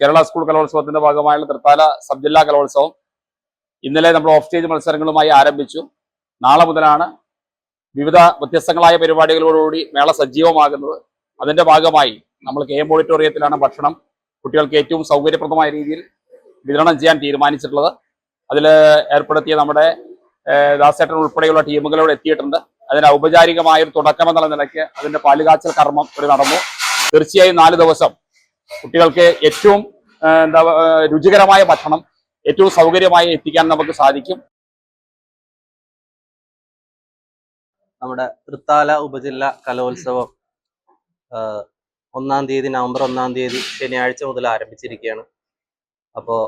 Kerala school കലോത്സവത്തിന്റെ ഭാഗമായുള്ള Thrithala sub ജില്ലാ കലോത്സവം ഇന്നലെ നമ്മൾ ഓഫ് സ്റ്റേജ് മത്സരങ്ങളുമായി ആരംഭിച്ചു. നാളെ മുതലാണ് വിവിധ വ്യത്യസ്തങ്ങളായ പരിപാടികളോടുകൂടി മേള സജീവമാകുന്നത്. അതിന്റെ ഭാഗമായി നമ്മൾ കെ എം ഓഡിറ്റോറിയത്തിലാണ് ഭക്ഷണം കുട്ടികൾക്ക് ഏറ്റവും സൗകര്യപ്രദമായ രീതിയിൽ വിതരണം ചെയ്യാൻ തീരുമാനിച്ചിട്ടുള്ളത്. അതിൽ ഏർപ്പെടുത്തിയ നമ്മുടെ ദാസേട്ടൻ ഉൾപ്പെടെയുള്ള ടീമുകളോട് എത്തിയിട്ടുണ്ട്. അതിന് ഔപചാരികമായ ഒരു തുടക്കം എന്നുള്ള നിലയ്ക്ക് അതിന്റെ പാലുകാച്ചൽ കർമ്മം ഒരു നടന്നു. തീർച്ചയായും നാല് ദിവസം കുട്ടികൾക്ക് ഏറ്റവും എന്താ രുചികരമായ ഭക്ഷണം ഏറ്റവും സൗകര്യമായി എത്തിക്കാൻ നമുക്ക് സാധിക്കും. നമ്മുടെ തൃത്താല ഉപജില്ല കലോത്സവം ഒന്നാം തീയതി നവംബർ ഒന്നാം തീയതി ശനിയാഴ്ച മുതൽ ആരംഭിച്ചിരിക്കുകയാണ്. അപ്പോൾ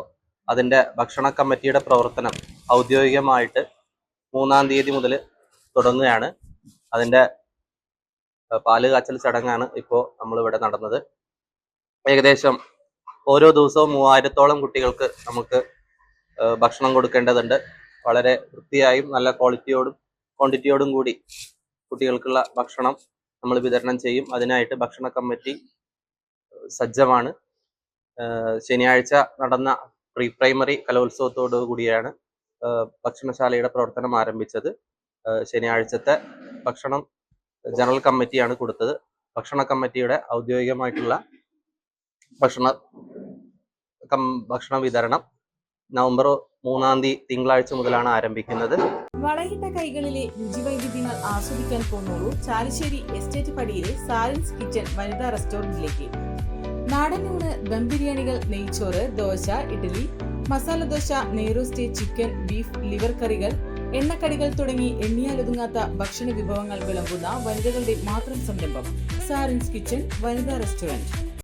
അതിന്റെ ഭക്ഷണ കമ്മിറ്റിയുടെ പ്രവർത്തനം ഔദ്യോഗികമായിട്ട് മൂന്നാം തീയതി മുതൽ തുടങ്ങുകയാണ്. അതിന്റെ പാൽ കാച്ചൽ ചടങ്ങാണ് ഇപ്പോൾ നമ്മളിവിടെ നടന്നത്. ഏകദേശം ഓരോ ദിവസവും മൂവായിരത്തോളം കുട്ടികൾക്ക് നമുക്ക് ഭക്ഷണം കൊടുക്കേണ്ടതുണ്ട്. വളരെ വൃത്തിയായും നല്ല ക്വാളിറ്റിയോടും ക്വാണ്ടിറ്റിയോടും കൂടി കുട്ടികൾക്കുള്ള ഭക്ഷണം നമ്മൾ വിതരണം ചെയ്യും. അതിനായിട്ട് ഭക്ഷണ കമ്മിറ്റി സജ്ജമാണ്. ശനിയാഴ്ച നടന്ന പ്രീ പ്രൈമറി കലോത്സവത്തോടു കൂടിയാണ് ഭക്ഷണശാലയുടെ പ്രവർത്തനം ആരംഭിച്ചത്. ശനിയാഴ്ചത്തെ ഭക്ഷണം ജനറൽ കമ്മിറ്റിയാണ് കൊടുത്തത്. ഭക്ഷണ കമ്മിറ്റിയുടെ ഔദ്യോഗികമായിട്ടുള്ള ഭക്ഷണ ഭക്ഷണ വിതരണം നവംബർ മൂന്നാം തീയതി തിങ്കളാഴ്ച മുതലാണ് ആരംഭിക്കുന്നത്. വളയിട്ട കൈകളിലെ രുചി വൈവിധ്യങ്ങൾ ആസ്വദിക്കാൻ പോകുന്നു ചാലിശ്ശേരി എസ്റ്റേറ്റ് പടിയിലെ സാലൻസ് കിച്ചൺ വനിതാ റെസ്റ്റോറന്റിലേക്ക്. നാടൻ ഊണ് ദം ബിരിയാണികൾ നെയ്ച്ചോറ് ദോശ ഇഡ്ഡലി മസാല ദോശ നെയ്റോസ്റ്റേ ചിക്കൻ ബീഫ് ലിവർ കറികൾ എണ്ണക്കടികൾ തുടങ്ങി എണ്ണിയാലൊതുങ്ങാത്ത ഭക്ഷണ വിഭവങ്ങൾ വിളമ്പുന്ന വനിതകളുടെ മാത്രം സംരംഭം സാറിൻസ് കിച്ചൺ വനിതാ റെസ്റ്റോറന്റ്.